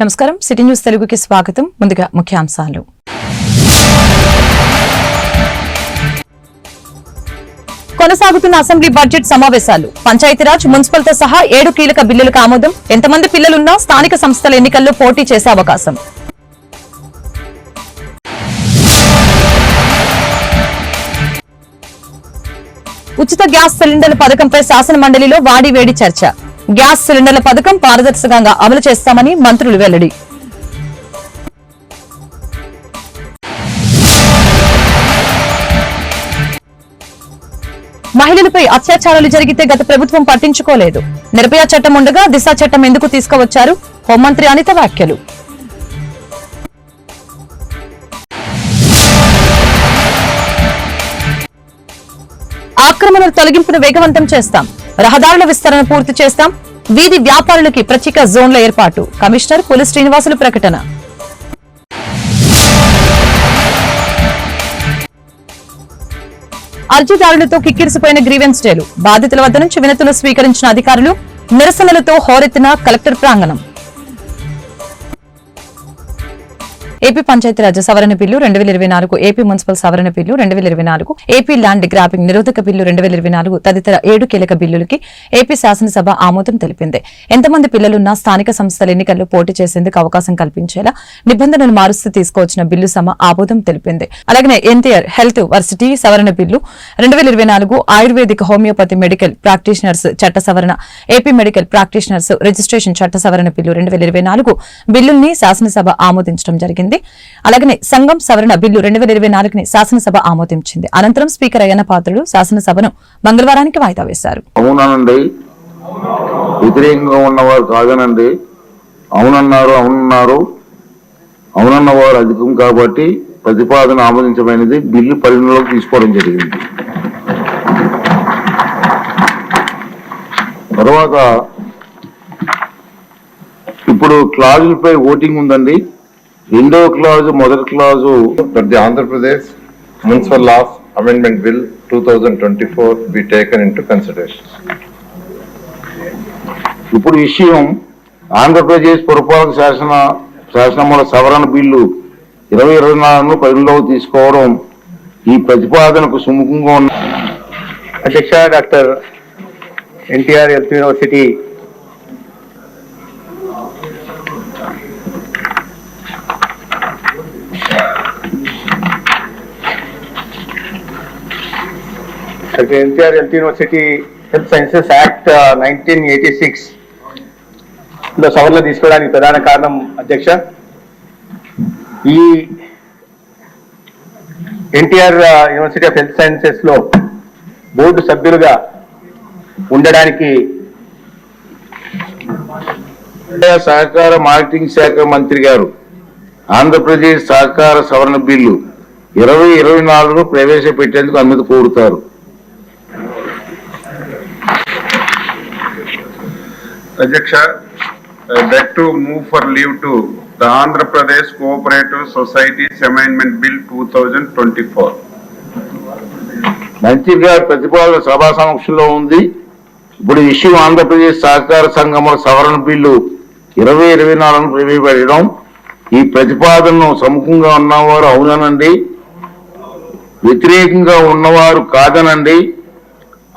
నమస్కారం. City news తెలుగుకి స్వాగతం. ముందుగా ముఖ్యాంశాలు. కొనసాగుతున్న అసెంబ్లీ బడ్జెట్ సమావేశాలు. పంచాయతీరాజ్ మున్సిపల్తో సహా ఏడు కీలక బిల్లులకు ఆమోదం. ఎంతమంది పిల్లలున్నా స్థానిక సంస్థల ఎన్నికల్లో పోటీ చేసే అవకాశం. ఉచిత గ్యాస్ సిలిండర్ల పథకంపై శాసన మండలిలో వాడి వేడి చర్చ. గ్యాస్ సిలిండర్ల పథకం పారదర్శకంగా అమలు చేస్తామని మంత్రులు వెల్లడి. మహిళలపై అత్యాచారాలు జరిగితే గత ప్రభుత్వం పట్టించుకోలేదు. నిర్భయ చట్టం ఉండగా దిశ చట్టం ఎందుకు తీసుకువచ్చారు? హోంమంత్రి అనిత వ్యాఖ్యలు. ఆక్రమణల తొలగింపును వేగవంతం చేస్తాం. రహదారుల విస్తరణ పూర్తి చేస్తాం. వీధి వ్యాపారులకి ప్రత్యేక జోన్ల ఏర్పాటు. కమిషనర్ పులి శ్రీనివాసులు ప్రకటన. అర్జీదారులతో కిక్కిరిసిపోయిన గ్రీవెన్స్ డేలు బాధితుల వద్ద నుంచి వినతులు స్వీకరించిన అధికారులు నిరసనలతో హోరెత్తిన కలెక్టర్ ప్రాంగణం. ఏపీ పంచాయతీరాజ్ సవరణ బిల్లు రెండు వేల ఇరవై నాలుగు ఏపీ మున్సిపల్ సవరణ బిల్లు రెండు వేల ఇరవై నాలుగు ఏపీ ల్యాండ్ గ్రాపింగ్ నిరోధక బిల్లు రెండు వేల ఇరవై నాలుగు తదితర ఏడు కీలక బిల్లులకి ఏపీ శాసనసభ ఆమోదం తెలిపింది. ఎంతమంది పిల్లలున్నా స్థానిక సంస్థల ఎన్నికల్లో పోటీ చేసేందుకు అవకాశం కల్పించేలా నిబంధనలు మారుస్తూ తీసుకువచ్చిన బిల్లు సభ ఆమోదం తెలిపింది. అలాగే ఎన్టీఆర్ హెల్త్ వర్సిటీ సవరణ బిల్లు రెండు వేల ఇరవై నాలుగు ఆయుర్వేదిక హోమియోపతి మెడికల్ ప్రాక్టీషనర్స్ చట్ట సవరణ ఏపీ మెడికల్ ప్రాక్టీషనర్స్ రిజిస్ట్రేషన్ చట్ట సవరణ బిల్లు రెండు వేల ఇరవై నాలుగు బిల్లుల్ని శాసనసభ ఆమోదించడం జరిగింది. అలాగనే సంఘం సవరణ బిల్లు రెండు వేల ఇరవై నాలుగుని శాసనసభ ఆమోదించింది. అనంతరం స్పీకర్ అయ్యన్న పాత్రుడు శాసనసభను మంగళవారానికి వాయిదా వేశారు. అవునండి వ్యతిరేకంగా ఉన్నవారు కాదనండి. అవునన్నారు అవునన్నారు. అవునన్న వారు అధికం కాబట్టి ప్రతిపాదన ఆమోదించమైనది బిల్లు పరిగణలోకి తీసుకోవడం జరిగింది. తర్వాత ఇప్పుడు క్లాజులపై ఓటింగ్ ఉందండి. రెండవ క్లాజు మొదటి clause that the Andhra Pradesh Municipal Laws Amendment Bill 2024 be taken into consideration. ఇప్పుడు విషయం ఆంధ్రప్రదేశ్ పురపాలక శాసన శాసనముల సవరణ బిల్లు ఇరవై ఇరవై నాలుగును పరిగణలోకి తీసుకోవడం ఈ ప్రతిపాదనకు సుముఖంగా ఉన్న అధ్యక్ష doctor NTR health university doctor NTR health university health sciences act nineteen eighty సిక్స్లో సవరణ తీసుకోవడానికి ప్రధాన కారణం అధ్యక్ష ఈ ఎన్టీఆర్ యూనివర్సిటీ ఆఫ్ హెల్త్ సైన్సెస్లో బోర్డు సభ్యులుగా ఉండడానికి సహకార మార్కెటింగ్ శాఖ మంత్రి గారు ఆంధ్రప్రదేశ్ సహకార సవరణ బిల్లు ఇరవై ఇరవై నాలుగులో ప్రవేశపెట్టేందుకు అనుమతి కోరుతారు. Adyaksha, uh, to move for leave to Andhra Pradesh cooperative societies Pradesh Cooperative Societies Amendment Bill 2024. మంత్రి గారి ప్రతిపాదన సభా సమక్షంలో ఉంది. ఇప్పుడు ఇష్యూ ఆంధ్రప్రదేశ్ సహకార సంఘముల సవరణ బిల్లు ఇరవై ఇరవై నాలుగును ప్రవేశపెట్టడం. ఈ ప్రతిపాదనను సముఖంగా ఉన్నవారు అవుననండి. వ్యతిరేకంగా ఉన్నవారు కాదనండి.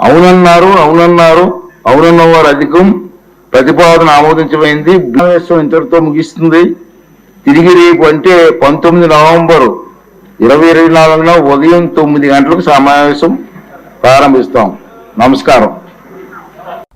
అవునన్నారు అవునన్నారు అవునన్నవారు అధికం. ప్రతిపాదన ఆమోదించమైంది సమావేశం ఇంతటితో ముగిస్తుంది. తిరిగి రేపు అంటే పంతొమ్మిది నవంబరు ఇరవై ఇరవై నాలుగున ఉదయం తొమ్మిది గంటలకు సమావేశం ప్రారంభిస్తాం. నమస్కారం.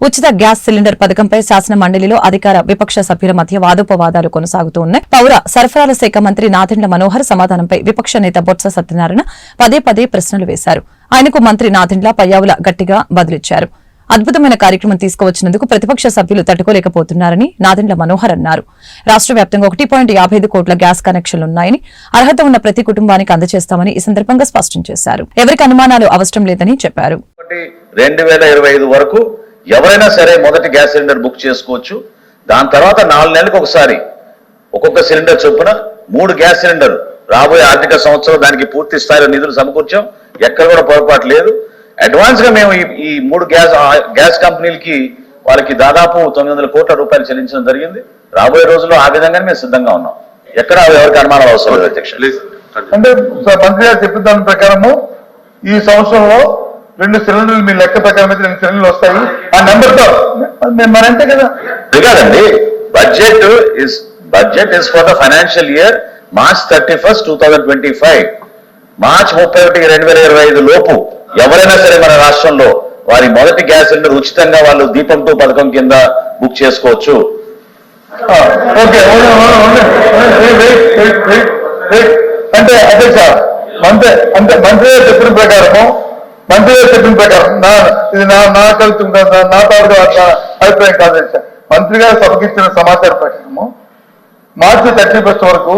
ఉచిత గ్యాస్ సిలిండర్ పథకంపై శాసన మండలిలో అధికార విపక్ష సభ్యుల మధ్య వాదోపవాదాలు కొనసాగుతూ ఉన్నాయి. పౌర సరఫరాల శాఖ మంత్రి నాదెండ్ల మనోహర్ సమాధానంపై విపక్ష నేత బొత్స సత్యనారాయణ పదే పదే ప్రశ్నలు వేశారు. ఆయనకు మంత్రి నాదెండ్ల పయ్యావుల గట్టిగా బదులిచ్చారు. అద్భుతమైన కార్యక్రమం తీసుకువచ్చినందుకు ప్రతిపక్ష సభ్యులు తట్టుకోలేకపోతున్నారని నాదెండ్ల మనోహర్ అన్నారు. రాష్ట్ర వ్యాప్తంగా ఒకటి పాయింట్ యాభై ఐదు కోట్ల గ్యాస్ కనెక్షన్లున్నాయని అర్హత ఉన్న ప్రతి కుటుంబానికి అందజేస్తామని ఈ సందర్భంగా స్పష్టం చేశారు. ఎవరికి అనుమానాలు అవసరం లేదని చెప్పారు. రెండు వేల ఇరవై ఐదు వరకు ఎవరైనా సరే మొదటి గ్యాస్ సిలిండర్ బుక్ చేసుకోవచ్చు. దాని తర్వాత నాలుగు నెలలకు ఒకసారి ఒక్కొక్క సిలిండర్ చొప్పున మూడు గ్యాస్ సిలిండర్ రాబోయే ఆర్థిక సంవత్సరం దానికి పూర్తి స్థాయిలో నిధులు సమకూర్చాం. ఎక్కడ కూడా పొరపాటు లేదు. అడ్వాన్స్గా మేము ఈ- మూడు గ్యాస్ గ్యాస్ కంపెనీలకి వాళ్ళకి దాదాపు తొమ్మిది వందల కోట్ల రూపాయలు చెల్లించడం జరిగింది. రాబోయే రోజుల్లో ఆ విధంగానే మేము సిద్ధంగా ఉన్నాం. ఎక్కడ ఎవరికి అనుమానం అవసరం లేదు అధ్యక్ష. ప్లీజ్ అంటే మంత్రి గారు చెప్పిన దాని ప్రకారము ఈ సంవత్సరంలో రెండు సిలిండర్లు మీ లెక్క ప్రకారం అయితే రెండు సిలిండర్లు వస్తాయి. ఆ నెంబర్తో నేను మరి అంతే కదా. కాదండి budget is budget is for the financial year March thirty first two thousand twenty five. March ముప్పై ఒకటి రెండు వేల ఇరవై ఐదు లోపు. ఎవరైనా సరే మన రాష్ట్రంలో వారి మొదటి గ్యాస్ సిలిండర్ ఉచితంగా వాళ్ళు దీపం టూ పథకం కింద బుక్ చేసుకోవచ్చు. ఓకే అవును, అంటే అధ్యక్ష మంత్రి అంటే మంత్రి గారు చెప్పిన ప్రకారము మంత్రి గారు చెప్పిన ప్రకారం నా ఇది నా నా కలుపు నా తాడు అభిప్రాయం కాదు అధ్యక్ష మంత్రి గారు సమకిచ్చిన సమాచార సమాచారం ప్రకారము మార్చి థర్టీ ఫస్ట్ వరకు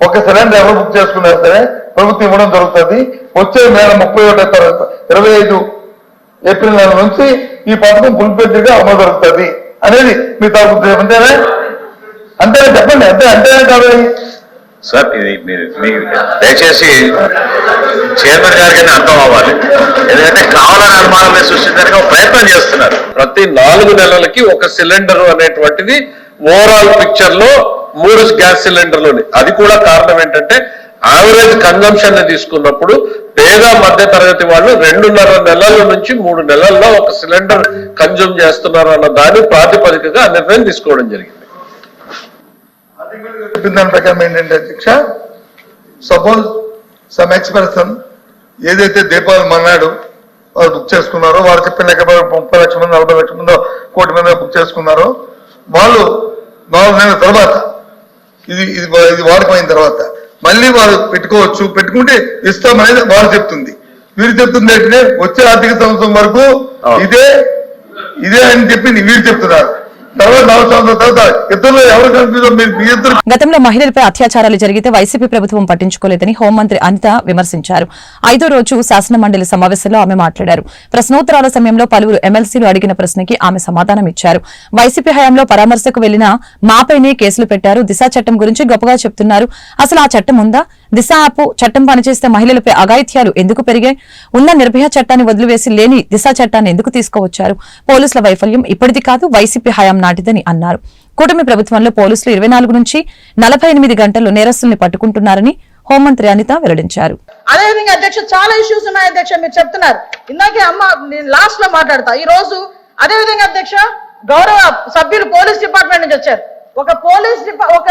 ఒక సిలిండర్ ఎవరు బుక్ చేసుకున్నారు సరే ప్రభుత్వం ఇవ్వడం జరుగుతుంది. వచ్చే నెల ముప్పై ఒకటో ఇరవై ఐదు ఏప్రిల్ నెల నుంచి ఈ పథకం గుల్పెద్దిగా అమలు జరుగుతుంది. అనేది మీ తరపు ఉద్దేశం. అంతేనా? అంతేనా? చెప్పండి. అంతే అంతేనా కాదు? సార్ ఇది మీరు దయచేసి చైర్మన్ గారికి అర్థం అవ్వాలి. ఎందుకంటే కావాలని అనుమానం సృష్టించడానికి ఒక ప్రయత్నం చేస్తున్నారు. ప్రతి నాలుగు నెలలకి ఒక సిలిండర్ అనేటువంటిది ఓవరాల్ పిక్చర్లో మూడు గ్యాస్ సిలిండర్లు అది కూడా కారణం ఏంటంటే యావరేజ్ కన్జంప్షన్ తీసుకున్నప్పుడు పేద మధ్య తరగతి వాళ్ళు రెండున్నర నెలల నుంచి మూడు నెలల్లో ఒక సిలిండర్ కన్జ్యూమ్ చేస్తున్నారు అన్న దాని ప్రాతిపదికగా ఆ నిర్ణయం తీసుకోవడం జరిగింది. దాని ప్రకారం ఏంటంటే అధ్యక్ష సపోజ్ సమ్ ఎక్స్ పర్సన్ ఏదైతే దీపావళి మన్నాడు వారు బుక్ చేసుకున్నారో వారు చెప్పిన లెక్క ముప్పై లక్షల మంది నలభై లక్షల మంది కోటి మంది బుక్ చేసుకున్నారో వాళ్ళు నాలుగు నెలల తర్వాత ఇది ఇది ఇది వాడుకోయిన తర్వాత మళ్ళీ వారు పెట్టుకోవచ్చు. పెట్టుకుంటే ఇస్తామనేది వారు చెప్తుంది. వీరు చెప్తుంది ఏంటంటే వచ్చే ఆర్థిక సంవత్సరం వరకు ఇదే ఇదే అని చెప్పి వీరు చెప్తున్నారు. గతంలో మహిళలపై అత్యాచారాలు జరిగితే వైసీపీ ప్రభుత్వం పట్టించుకోలేదని హోంమంత్రి అనిత విమర్శించారు. ఐదో రోజు శాసన మండలి సమావేశంలో ఆమె మాట్లాడారు. ప్రశ్నోత్తరాల సమయంలో పలువురు ఎమ్మెల్సీలు అడిగిన ప్రశ్నకి ఆమె సమాధానం ఇచ్చారు. వైసీపీ హయాంలో పరామర్శకు వెళ్ళిన మాపైనే కేసులు పెట్టారు. దిశా చట్టం గురించి గొప్పగా చెప్తున్నారు. అసలు ఆ చట్టం ఉందా? దిశ యాప్ చట్టం పనిచేస్తే మహిళలపై అఘాయిత్యాలు ఎందుకు పెరిగాయి? ఉన్న నిర్భయ చట్టాన్ని వదిలివేసి లేని దిశా చట్టాన్ని ఎందుకు తీసుకువచ్చారు? పోలీసుల వైఫల్యం ఇప్పటిది కాదు వైసీపీ హయాం నాటిదని అన్నారు. కూటమి ప్రభుత్వంలో పోలీసులు ఇరవై నాలుగు నుంచి నలభై ఎనిమిది గంటల్లో నేరస్తుల్ని పట్టుకుంటున్నారని హోంమంత్రి అనిత వెల్లడించారు. అదేవిధంగా అధ్యక్ష చాలా ఇష్యూస్ ఉన్నాయి అధ్యక్ష మీరు చెప్తున్నారు. ఇందాకే అమ్మ నేను లాస్ట్లో మాట్లాడతా. ఈ రోజు అదేవిధంగా అధ్యక్ష గౌరవ సభ్యులు పోలీస్ డిపార్ట్మెంట్ నుంచి వచ్చారు. ఒక పోలీస్ ఒక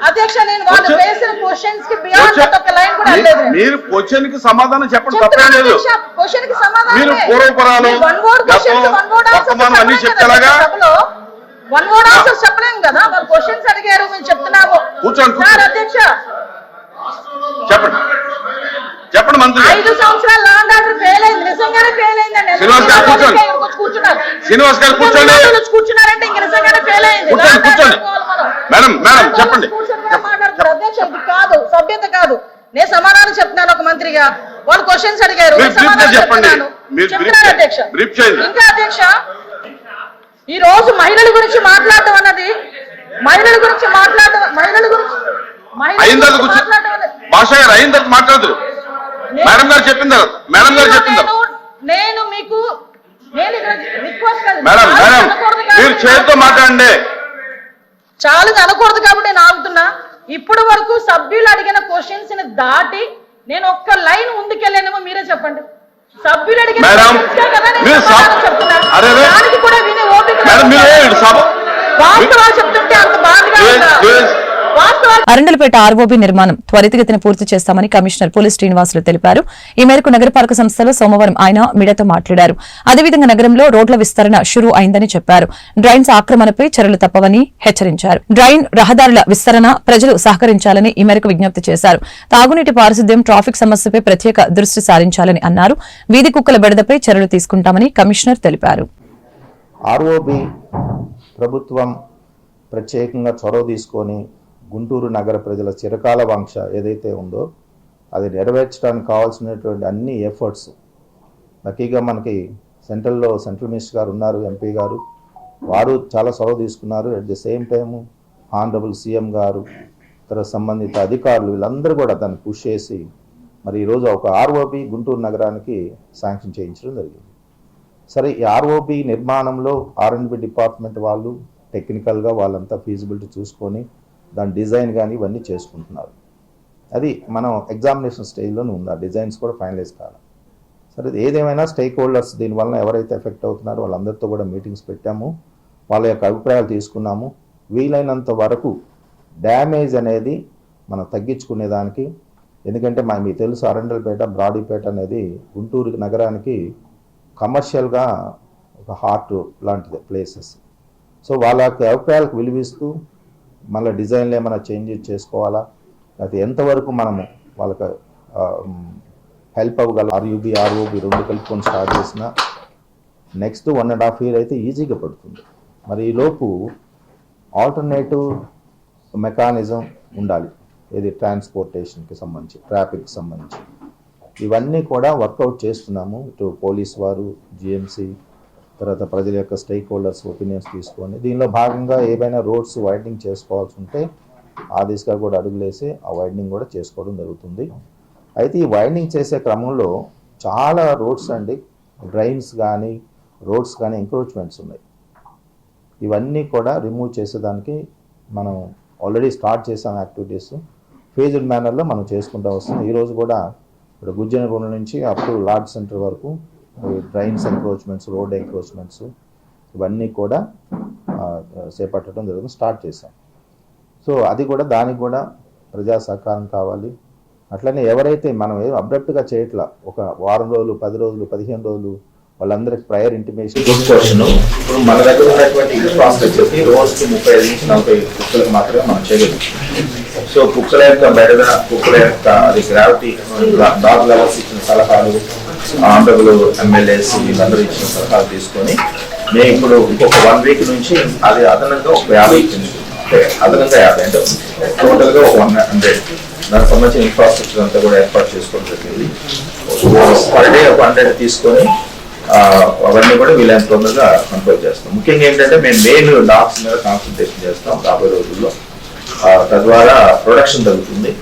అధ్యక్ష నేను వాళ్ళు వేసిన క్వశ్చన్స్కి బియాండ్ Question- ఒక లైన్ కూడా. మీరు క్వశ్చన్కి సమాధానం చెప్పండి తప్పేం లేదు క్వశ్చన్కి. మీరు పూర్వపరాలు, మీరు వన్ వర్డ్ క్వశ్చన్స్ గతం, వన్ వర్డ్ ఆన్సర్స్ వర్తమానం అన్ని చెప్పలేం కదా చెప్తారుగా? సభలో వన్ వర్డ్ ఆన్సర్స్ చెప్పలేం కదా వాళ్ళు క్వశ్చన్స్ అడిగారు మేము చెప్తున్నాము కూర్చోండి. సార్ అధ్యక్ష చెప్పండి చెప్పండి మంత్రి ఐదు సంవత్సరాలు లాండ్ ఆర్డర్ ఫెయిల్ అయింది నిజంగానే ఫెయిల్ అయిందండి శ్రీనివాస్ గారు కూర్చోండి. కూర్చున్నారు శ్రీనివాస్ గారు కూర్చోండి. వినాయకులు వచ్చి కూర్చున్నారంటే ఇంక నిజంగానే ఫెయిల్ అయింది కూర్చోండి, కూర్చోండి. మేడం, మేడం, చెప్పండి. మాట్లాడుతున్నారు. అధ్యక్ష ఇది కాదు సభ్యత కాదు నేను సమాధానం చెప్తున్నాను ఒక మంత్రిగా వాళ్ళు క్వశ్చన్స్ అడిగారు చెప్పండి. అధ్యక్ష. ఇంకా అధ్యక్ష ఈ రోజు మహిళల గురించి మాట్లాడటం అన్నది మహిళల గురించి మాట్లాడటం మహిళల గురించి మహిళల మాట్లాడటం భాష గారు అయిన తర్వాత మాట్లాడదు మేడం గారు మేడం గారు నేను- నేను మీకు. మేడం మేడం అనకూడదు మీరు కాబట్టి చేతితో మాట్లాడండి ఛాలెంజ్ అనకూడదు కాబట్టి నేను ఆగుతున్నా ఇప్పటి వరకు సభ్యులు అడిగిన క్వశ్చన్స్ని దాటి నేను ఒక్క లైన్ ముందుకెళ్ళానేమో మీరే చెప్పండి సభ్యులు అడిగిన మేడం, questions కే కదా నేను మీరు సమాధానం సభ- చెప్తున్నా. అరే, అరే. దానికి కూడా వినే ఓపిక వాస్తవాలు చెప్తుంటే అంత బాధగా అరండలపేట ఆర్ఓబీ నిర్మాణం త్వరితగతిన పూర్తి చేస్తామని కమిషనర్ పోలీస్ శ్రీనివాసులు తెలిపారు. ఈ మేరకు నగరపాలక సంస్థలో సోమవారం ఆయన మీడియాతో మాట్లాడారు. అదేవిధంగా నగరంలో రోడ్ల విస్తరణ షురూ అయిందని చెప్పారు. డ్రైన్స్ ఆక్రమణపై చర్యలు తప్పవని హెచ్చరించారు. డ్రైన్ రహదారుల విస్తరణ ప్రజలు సహకరించాలని ఈ మేరకు విజ్ఞప్తి చేశారు. తాగునీటి పారిశుద్ధ్యం ట్రాఫిక్ సమస్యపై ప్రత్యేక దృష్టి సారించాలని అన్నారు. వీధి కుక్కల బెడదపై చర్యలు తీసుకుంటామని కమిషనర్ తెలిపారు. ఆర్ఓబి ప్రభుత్వం ప్రత్యేకంగా చొరవ తీసుకొని గుంటూరు నగర ప్రజల చిరకాల వాంక్ష ఏదైతే ఉందో అది నెరవేర్చడానికి కావాల్సినటువంటి అన్ని ఎఫర్ట్స్. లక్కీగా మనకి సెంట్రల్లో సెంట్రల్ మినిస్టర్ గారు ఉన్నారు ఎంపీ గారు. వారు చాలా చొరవ తీసుకున్నారు. At the same time honourable CM గారు ఇతర సంబంధిత అధికారులు వీళ్ళందరూ కూడా దాన్ని పుష్ చేసి మరి ఈరోజు ఒక ఆర్ఓబి గుంటూరు నగరానికి శాంక్షన్ చేయించడం జరిగింది. సరే ఈ ఆర్ఓబి నిర్మాణంలో ఆర్ఎండ్బి డిపార్ట్మెంట్ వాళ్ళు టెక్నికల్గా వాళ్ళంతా ఫీజిబిలిటీ చూసుకొని దాని డిజైన్ కానీ ఇవన్నీ చేసుకుంటున్నారు. అది మనం ఎగ్జామినేషన్ స్టేజ్లోనే ఉంది? ఆ డిజైన్స్ కూడా ఫైనలైజ్ కావాలి సరే ఏదేమైనా స్టేక్ హోల్డర్స్ దీనివల్ల ఎవరైతే ఎఫెక్ట్ అవుతున్నారో వాళ్ళందరితో కూడా మీటింగ్స్ పెట్టాము. వాళ్ళ యొక్క అభిప్రాయాలు తీసుకున్నాము. వీలైనంత వరకు డ్యామేజ్ అనేది మనం తగ్గించుకునేదానికి ఎందుకంటే మా మీకు తెలుసు అరండల్పేట బ్రాడీపేట అనేది గుంటూరు నగరానికి కమర్షియల్గా ఒక హార్ట్ లాంటిది ప్లేసెస్. సో వాళ్ళ యొక్క అభిప్రాయాలకు విలువిస్తూ మళ్ళీ డిజైన్లు ఏమైనా చేంజ్ చేసుకోవాలా? లేకపోతే ఎంతవరకు మనము వాళ్ళకి హెల్ప్ అవ్వగల? ఆర్యూబీ ఆర్ఓబి రెండు కలుపుకొని స్టార్ట్ చేసిన next one and half year అయితే ఈజీగా పడుతుంది. మరి ఈ లోపు ఆల్టర్నేటివ్ మెకానిజం ఉండాలి. ఇది ట్రాన్స్పోర్టేషన్కి సంబంధించి ట్రాఫిక్కి సంబంధించి. ఇవన్నీ కూడా వర్కౌట్ చేస్తున్నాము. ఇటు పోలీస్ వారు జిఎంసీ తర్వాత ప్రజల యొక్క స్టేక్ హోల్డర్స్ ఒపీనియన్స్ తీసుకొని దీనిలో భాగంగా ఏవైనా రోడ్స్ వైడనింగ్ చేసుకోవాల్సి ఉంటే ఆ దిశగా కూడా అడుగులేసి ఆ వైడనింగ్ కూడా చేసుకోవడం జరుగుతుంది. అయితే ఈ వైడనింగ్ చేసే క్రమంలో చాలా రోడ్స్ అండి డ్రైన్స్ కానీ రోడ్స్ కానీ ఎంక్రోచ్మెంట్స్ ఉన్నాయి. ఇవన్నీ కూడా రిమూవ్ చేసేదానికి మనం ఆల్రెడీ స్టార్ట్ చేసాం యాక్టివిటీస్ ఫేజ్డ్ మేనర్లో మనం చేసుకుంటూ వస్తున్నాం. ఈరోజు కూడా ఇప్పుడు గుజ్జనగూడ నుంచి అప్ టు లార్డ్ సెంటర్ వరకు డ్రైన్స్ ఎంక్రోచ్మెంట్స్ రోడ్ ఎంక్రోచ్మెంట్స్ ఇవన్నీ కూడా చేపట్టడం జరుగుతుంది స్టార్ట్ చేశాం. సో అది కూడా దానికి కూడా ప్రజా సహకారం కావాలి. అట్లనే ఎవరైతే మనం ఏం అబ్రప్ట్గా చేయట్లా ఒక వారం రోజులు పది రోజులు పదిహేను రోజులు వాళ్ళందరికి ప్రయర్ ఇంటిమేషన్ క్వశ్చన్ ఇప్పుడు మన దగ్గర ఉన్నటువంటి రోజుకి ముప్పై ఐదు నుంచి నలభై కుక్కలకు మాత్రమే మనం చేయగలం. సో కుక్కల యొక్క బెడద కుక్కల యొక్క అది గ్రావిటీ డాగ్ లెవెల్స్ ఇచ్చిన సలహాలు ఆంధ్రులు ఎమ్మెల్యేస్ వీళ్ళందరూ ఇచ్చిన సలహాలు తీసుకొని మేము ఇప్పుడు ఇంకొక వన్ వీక్ నుంచి అది అదనంగా ఒక యాభై ఇచ్చింది అంటే అదనంగా యాభై అంటే టోటల్గా ఒక వన్ హండ్రెడ్ దానికి సంబంధించిన ఇన్ఫ్రాస్ట్రక్చర్ అంతా కూడా ఏర్పాటు చేసుకోవడం జరిగింది. పర్ డే ఒక హండ్రెడ్ తీసుకొని అవన్నీ కూడా వీలైన తొందరగా కంట్రోల్ చేస్తాం. ముఖ్యంగా ఏంటంటే మేము మెయిన్ డాక్స్ మీద కాన్సన్ట్రేషన్ చేస్తాం రాబోయే రోజుల్లో. తద్వారా ప్రొడక్షన్ తగ్గుతుంది.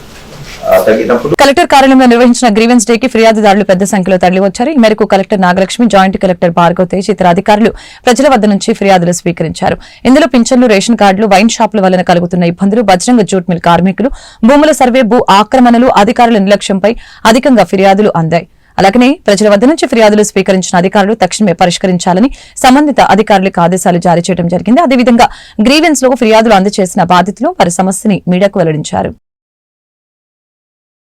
కలెక్టర్ కార్యాలయంలో నిర్వహించిన గ్రీవెన్స్ డే కి ఫిర్యాదుదారులు పెద్ద సంఖ్యలో తరలివచ్చారు. ఈ మేరకు collector Nagalakshmi joint collector Bhargav Tej ఇతర అధికారులు ప్రజల వద్ద నుంచి ఫిర్యాదులు స్వీకరించారు. ఇందులో పింఛన్లు రేషన్ కార్డులు వైన్ షాపుల వలన కలుగుతున్న ఇబ్బందులు బజరంగ జూట్ మిల్ కార్మికులు భూముల సర్వే భూ ఆక్రమణలు అధికారుల నిర్లక్ష్యంపై అధికంగా ఫిర్యాదులు అందాయి. అలాగనే ప్రజల వద్ద నుంచి ఫిర్యాదులు స్వీకరించిన అధికారులు తక్షణమే పరిష్కరించాలని సంబంధిత అధికారులకు ఆదేశాలు జారీ చేయడం జరిగింది. అదేవిధంగా గ్రీవెన్స్లో ఫిర్యాదులు అందజేసిన బాధితులు వారి సమస్యని మీడియాకు వెల్లడించారు.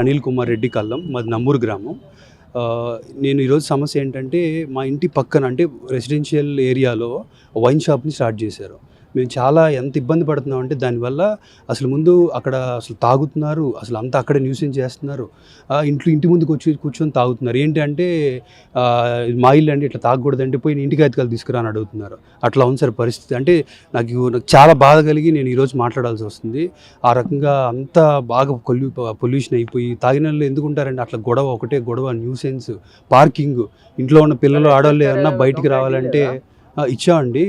అనిల్ కుమార్ రెడ్డి కల్లం మాది నమ్మూరు గ్రామం. నేను ఈరోజు సమస్య ఏంటంటే మా ఇంటి పక్కన అంటే రెసిడెన్షియల్ ఏరియాలో వైన్ షాప్ని స్టార్ట్ చేశారు. మేము చాలా ఎంత ఇబ్బంది పడుతున్నాం అంటే దానివల్ల అసలు ముందు అక్కడ అసలు తాగుతున్నారు అసలు అంతా అక్కడే న్యూసెన్స్ చేస్తున్నారు ఇంట్లో ఇంటి ముందుకు వచ్చి కూర్చొని తాగుతున్నారు. ఏంటి అంటే ఆ, ఇది మా ఇల్లు అండి ఇట్లా తాగకూడదంటే పోయి ఇంటికి అతికాలు తీసుకురా అని అడుగుతున్నారు. అట్లా ఉంది సార్ పరిస్థితి. అంటే నాకు నాకు చాలా బాధ కలిగి నేను ఈరోజు మాట్లాడాల్సి వస్తుంది. ఆ రకంగా అంతా బాగా పొల్యూ పొల్యూషన్ అయిపోయి తాగిన వాళ్ళు ఎందుకు ఉంటారండి? అట్లా గొడవ ఒకటే గొడవ న్యూసెన్స్ పార్కింగ్ ఇంట్లో ఉన్న పిల్లలు ఆడవాళ్ళు ఏమన్నా బయటికి రావాలంటే ఇచ్చా ఇచ్చామండి.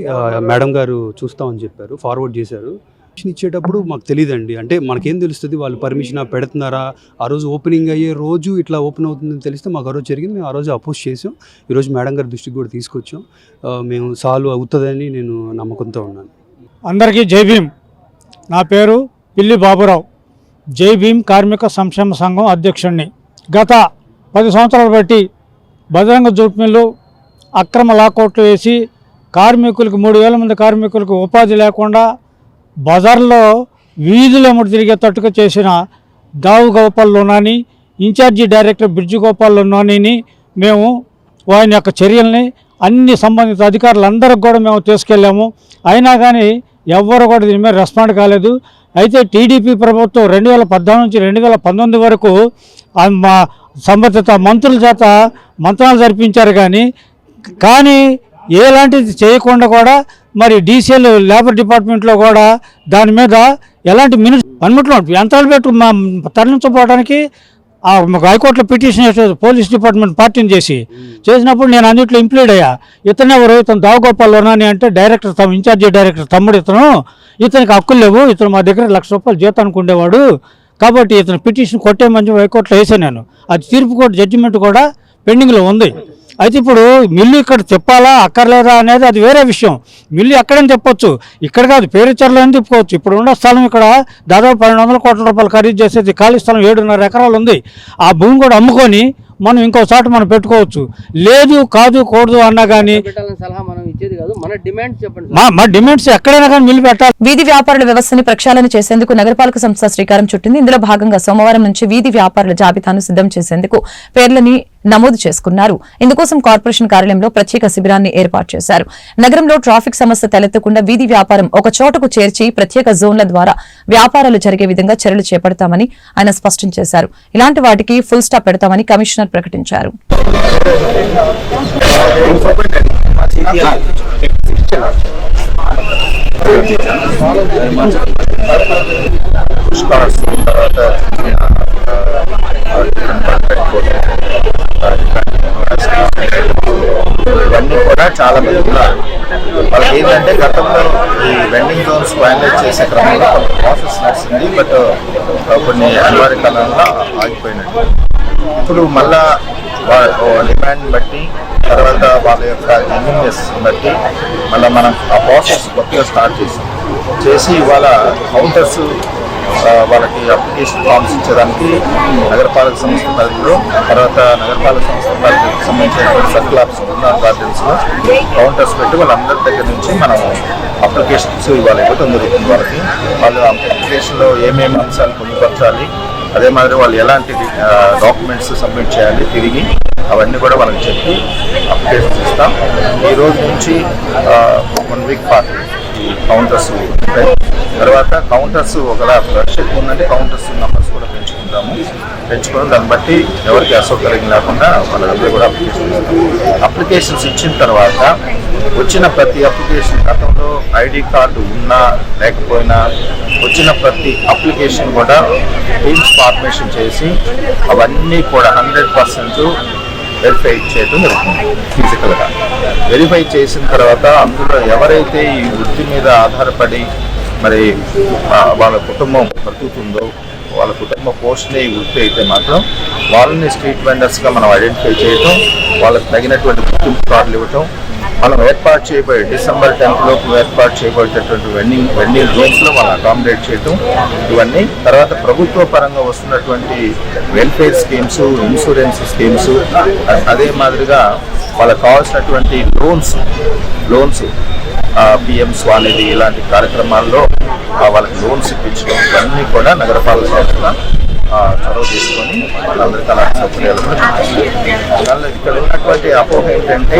మేడం గారు చూస్తామని చెప్పారు ఫార్వర్డ్ చేశారు. పర్మిషన్ ఇచ్చేటప్పుడు మాకు తెలియదండి అంటే మనకేం తెలుస్తుంది? వాళ్ళు పర్మిషన్ పెడుతున్నారా? ఆ రోజు ఓపెనింగ్ అయ్యే రోజు ఇట్లా ఓపెన్ అవుతుందని తెలిస్తే మాకు ఆ రోజు జరిగింది. మేము ఆ రోజు అపోజ్ చేసాం. ఈరోజు మేడం గారి దృష్టికి కూడా తీసుకొచ్చాం. మేము సాల్వ్ అవుతుందని నేను నమ్మకంతో ఉన్నాను. అందరికీ జై భీమ్. నా పేరు పిల్లి బాబురావు. జై భీమ్ కార్మిక సంక్షేమ సంఘం అధ్యక్షుడిని గత పది సంవత్సరాలు బట్టి బజరంగ జూట్ మిల్లు అక్రమ లాకౌట్లు వేసి కార్మికులకు మూడు వేల మంది కార్మికులకు ఉపాధి లేకుండా బజార్లో వీధుల ముడి తిరిగే తట్టుగా చేసిన దావు గోపాల్ లోనాని ఇన్ఛార్జి డైరెక్టర్ బ్రిడ్జి గోపాల్ లోనానిని మేము ఆయన యొక్క చర్యల్ని అన్ని సంబంధిత అధికారులందరికి కూడా మేము తీసుకెళ్ళాము. అయినా కానీ ఎవ్వరు కూడా దీని మీద రెస్పాండ్ కాలేదు. అయితే టీడీపీ ప్రభుత్వం రెండు వేల పద్నాలుగు నుంచి రెండు వేల పంతొమ్మిది వరకు మా సంబంధిత మంత్రుల చేత మంత్రాలు జరిపించారు కానీ కానీ ఎలాంటిది చేయకుండా కూడా మరి డీసీఎల్ లేబర్ డిపార్ట్మెంట్లో కూడా దాని మీద ఎలాంటి మిని పనిముట్లు యంత్రాలు పెట్టు మా హైకోర్టులో పిటిషన్ చేసేది పోలీస్ డిపార్ట్మెంట్ పార్టీని చేసి. చేసినప్పుడు నేను అన్నింటిలో ఇంప్లీడ్ అయ్యా. ఇతను ఎవరు ఇతను దావగోపాల్ అని అంటే డైరెక్టర్ తమ ఇన్ఛార్జి డైరెక్టర్ తమ్ముడు ఇతను. ఇతనికి హక్కులు లేవు. ఇతను మా దగ్గర లక్ష రూపాయలు జీతానికి ఉండేవాడు. కాబట్టి ఇతను పిటిషన్ కొట్టేమని హైకోర్టులో వేసాను నేను. అది తీర్పు కోర్టు జడ్జిమెంట్ కూడా పెండింగ్లో ఉంది. అయితే ఇప్పుడు మిల్లు ఇక్కడ తిప్పాలా అక్కర్లేదా అనేది అది వేరే విషయం. మిల్లు ఎక్కడని చెప్పొచ్చు ఇక్కడ కాదు పేరుచర్లో అని తిప్పుకోవచ్చు. ఇప్పుడు ఉన్న స్థలం ఇక్కడ దాదాపు పన్నెండు వందల కోట్ల రూపాయలు ఖరీదు చేసేది. ఖాళీ స్థలం ఏడున్నర ఎకరాలు ఉంది. ఆ భూమి కూడా అమ్ముకొని మనం ఇంకో చోట మనం పెట్టుకోవచ్చు. లేదు కాదు కూడదు అన్నా కానీ పెట్టాలని సలహా మనం ఇచ్చేది కాదు. మన డిమాండ్ చెప్పండి మా మా డిమాండ్స్ ఎక్కడైనా కానీ మిల్లు పెట్టాలి. వీధి వ్యాపారుల వ్యవస్థని ప్రక్షాళన చేసేందుకు నగరపాలక సంస్థ శ్రీకారం చుట్టింది. ఇందులో భాగంగా సోమవారం నుంచి వీధి వ్యాపారుల జాబితాను సిద్ధం చేసేందుకు పేర్లని నమోదు చేసుకున్నారు. ఇందుకోసం కార్పొరేషన్ కార్యాలయంలో ప్రత్యేక శిబిరాన్ని ఏర్పాటు చేశారు. నగరంలో ట్రాఫిక్ సమస్య తలెత్తకుండా వీధి వ్యాపారం ఒక చోటకు చేర్చి ప్రత్యేక జోన్ల ద్వారా వ్యాపారాలు జరిగే విధంగా చర్యలు చేపడతామని ఆయన స్పష్టం చేశారు. ఇలాంటి వాటికి ఫుల్ స్టాప్ పెడతామని కమిషనర్ ప్రకటించారు. ఇవన్నీ కూడా చాలా మంది ఉన్నారు. వాళ్ళకి ఏంటంటే గతంలో ఈ వెండింగ్ జోన్స్ ఫైనలైజ్ చేసే క్రమంలో కొంత ప్రాసెస్ నడిచింది బట్ కొన్ని అనివార్య కాలంలో ఆగిపోయినట్టు. ఇప్పుడు మళ్ళా డిమాండ్ బట్టి తర్వాత వాళ్ళ యొక్క జెన్యున్నెస్ బట్టి మళ్ళీ మనం ఆ ప్రాసెస్ కొత్తగా స్టార్ట్ చేసాం చేసి ఇవాళ కౌంటర్స్ వాళ్ళకి అప్లికేషన్ ఫామ్స్ ఇచ్చేదానికి నగరపాలక సంస్థ పరిధిలో తర్వాత నగరపాలక సంస్థ పరిధికి సంబంధించినటువంటి సర్కిల్ ఆఫీస్ బృందాల గార్డెన్స్లో కౌంటర్స్ పెట్టి వాళ్ళందరి దగ్గర నుంచి మనం అప్లికేషన్స్ ఇవ్వాలి. ఇవ్వడం జరుగుతుంది వాళ్ళకి. వాళ్ళు అప్లికేషన్లో ఏమేమి అంశాలు పొందుపరచాలి అదే మాదిరి వాళ్ళు ఎలాంటి డాక్యుమెంట్స్ సబ్మిట్ చేయాలి తిరిగి అవన్నీ కూడా వాళ్ళకి చెప్పి అప్లికేషన్స్ ఇస్తాం. ఈ రోజు నుంచి వన్ వీక్ పాటు ఈ కౌంటర్స్ ఉంటాయి. తర్వాత కౌంటర్స్ ఒకవేళ రష్ ఎక్కువ ఉందంటే కౌంటర్స్ నెంబర్స్ కూడా పెంచుకుంటాము పెంచుకొని దాన్ని బట్టి ఎవరికి అసౌకర్యం లేకుండా వాళ్ళందరూ కూడా అప్లికేషన్ అప్లికేషన్స్ ఇచ్చిన తర్వాత వచ్చిన ప్రతి అప్లికేషన్ గతంలో ఐడి కార్డు ఉన్నా లేకపోయినా వచ్చిన ప్రతి అప్లికేషన్ కూడా టీమ్స్ ఫార్మేషన్ చేసి అవన్నీ కూడా హండ్రెడ్ పర్సెంట్ వెరిఫై చేయడం జరుగుతుంది. ఫిజికల్గా వెరిఫై చేసిన తర్వాత అందులో ఎవరైతే ఈ వృత్తి మీద ఆధారపడి మరి వాళ్ళ కుటుంబం బ్రతుకుతుందో వాళ్ళ కుటుంబ పోస్ట్ని ఈ వృత్తి అయితే మాత్రం వాళ్ళని స్ట్రీట్ వెండర్స్గా మనం ఐడెంటిఫై చేయటం వాళ్ళకి తగినటువంటి గుర్తింపు కార్డులు ఇవ్వటం మనం ఏర్పాటు చేయబోయే డిసెంబర్ టెన్త్ లోపు ఏర్పాటు చేయబోయేటటువంటి వెండింగ్ వెండింగ్ జోన్స్లో మనం అకామిడేట్ చేయటం. ఇవన్నీ తర్వాత ప్రభుత్వ పరంగా వస్తున్నటువంటి వెల్ఫేర్ స్కీమ్స్ ఇన్సూరెన్స్ స్కీమ్స్ అదే మాదిరిగా వాళ్ళకి కావాల్సినటువంటి లోన్స్ లోన్స్ పిఎం స్వానిధి ఇలాంటి కార్యక్రమాల్లో వాళ్ళకి లోన్స్ ఇప్పించడం ఇవన్నీ కూడా నగరపాలక శాఖ చొరవ తీసుకొని వాళ్ళందరికీ అలా సౌకర్యాలు దానిలో ఇక్కడ ఉన్నటువంటి అపోహ ఏంటంటే